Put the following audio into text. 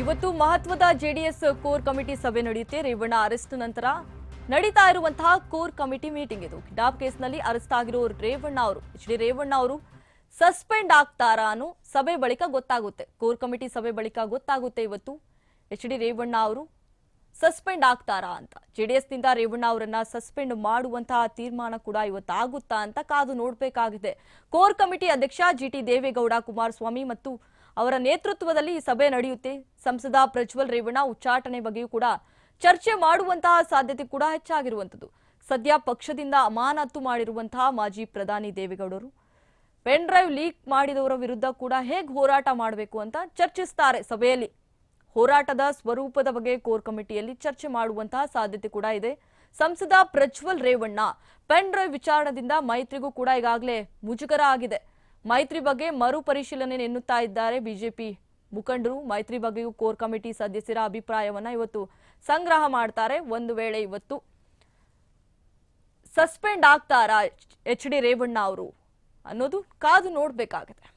ಇವತ್ತು ಮಹತ್ವದ JDS core committee ಸಭೆ ನಡೆಯುತ್ತೆ. ರೇವಣ್ಣ ಅರೆಸ್ಟ್ ನಂತರ ನಡೀತಾ ಇರುವಂತಹ ಕೋರ್ ಕಮಿಟಿ ಮೀಟಿಂಗ್ ಇದು. ಕಿಡ್ನಾಪ್ ಕೇಸ್ನಲ್ಲಿ ಅರೆಸ್ಟ್ ಆಗಿರೋ ರೇವಣ್ಣ ಅವರು. ಎಚ್ ಡಿ ರೇವಣ್ಣ ಅವರು ಸಸ್ಪೆಂಡ್ ಆಗ್ತಾರಾ ಅನ್ನೋ ಸಭೆ ಬಳಿಕ ಗೊತ್ತಾಗುತ್ತೆ. ಕೋರ್ ಕಮಿಟಿ ಸಭೆ ಬಳಿಕ ಗೊತ್ತಾಗುತ್ತೆ ಇವತ್ತು. ಎಚ್ ಡಿ ರೇವಣ್ಣ ಅವರು ಸಸ್ಪೆಂಡ್ ಆಗ್ತಾರಾ ಅಂತ. ಜೆಡಿಎಸ್ನಿಂದ ರೇವಣ್ಣ ಅವರನ್ನ ಸಸ್ಪೆಂಡ್ ಮಾಡುವಂತಹ ತೀರ್ಮಾನ ಕೂಡ ಇವತ್ತಾಗುತ್ತಾ ಅಂತ ಕಾದು ನೋಡಬೇಕಾಗಿದೆ. ಕೋರ್ ಕಮಿಟಿ ಅಧ್ಯಕ್ಷ ಜಿ ಟಿ ದೇವೇಗೌಡ, ಕುಮಾರಸ್ವಾಮಿ ಮತ್ತು ಅವರ ನೇತೃತ್ವದಲ್ಲಿ ಈ ಸಭೆ ನಡೆಯುತ್ತೆ. ಸಂಸದ ಪ್ರಜ್ವಲ್ ರೇವಣ್ಣ ಉಚ್ಚಾಟನೆ ಬಗ್ಗೆಯೂ ಕೂಡ ಚರ್ಚೆ ಮಾಡುವಂತಹ ಸಾಧ್ಯತೆ ಕೂಡ ಹೆಚ್ಚಾಗಿರುವಂಥದ್ದು. ಸದ್ಯ ಪಕ್ಷದಿಂದ ಅಮಾನತು ಮಾಡಿರುವಂತಹ ಮಾಜಿ ಪ್ರಧಾನಿ ದೇವೇಗೌಡರು. ಪೆನ್ ಡ್ರೈವ್ ಲೀಕ್ ಮಾಡಿದವರ ವಿರುದ್ಧ ಕೂಡ ಹೇಗೆ ಹೋರಾಟ ಮಾಡಬೇಕು ಅಂತ ಚರ್ಚಿಸ್ತಾರೆ ಸಭೆಯಲ್ಲಿ. ಹೋರಾಟದ ಸ್ವರೂಪದ ಬಗ್ಗೆ ಕೋರ್ ಕಮಿಟಿಯಲ್ಲಿ ಚರ್ಚೆ ಮಾಡುವಂತಹ ಸಾಧ್ಯತೆ ಕೂಡ ಇದೆ. ಸಂಸದ ಪ್ರಜ್ವಲ್ ರೇವಣ್ಣ ಪೆನ್ ಡ್ರೈವ್ ವಿಚಾರಣದಿಂದ ಮೈತ್ರಿಗೂ ಕೂಡ ಈಗಾಗಲೇ ಮುಜುಗರ ಆಗಿದೆ. ಮೈತ್ರಿ ಬಗ್ಗೆ ಮರು ಪರಿಶೀಲನೆ ಎನ್ನುತ್ತಾ ಇದ್ದಾರೆ ಬಿಜೆಪಿ ಮುಖಂಡರು. ಮೈತ್ರಿ ಬಗ್ಗೆಯೂ ಕೋರ್ ಕಮಿಟಿ ಸದಸ್ಯರ ಅಭಿಪ್ರಾಯವನ್ನ ಇವತ್ತು ಸಂಗ್ರಹ ಮಾಡ್ತಾರೆ. ಒಂದು ವೇಳೆ ಇವತ್ತು ಸಸ್ಪೆಂಡ್ ಆಗ್ತಾರಾ ಎಚ್ ಡಿ ರೇವಣ್ಣ ಅವರು ಅನ್ನೋದು ಕಾದು ನೋಡ್ಬೇಕಾಗತ್ತೆ.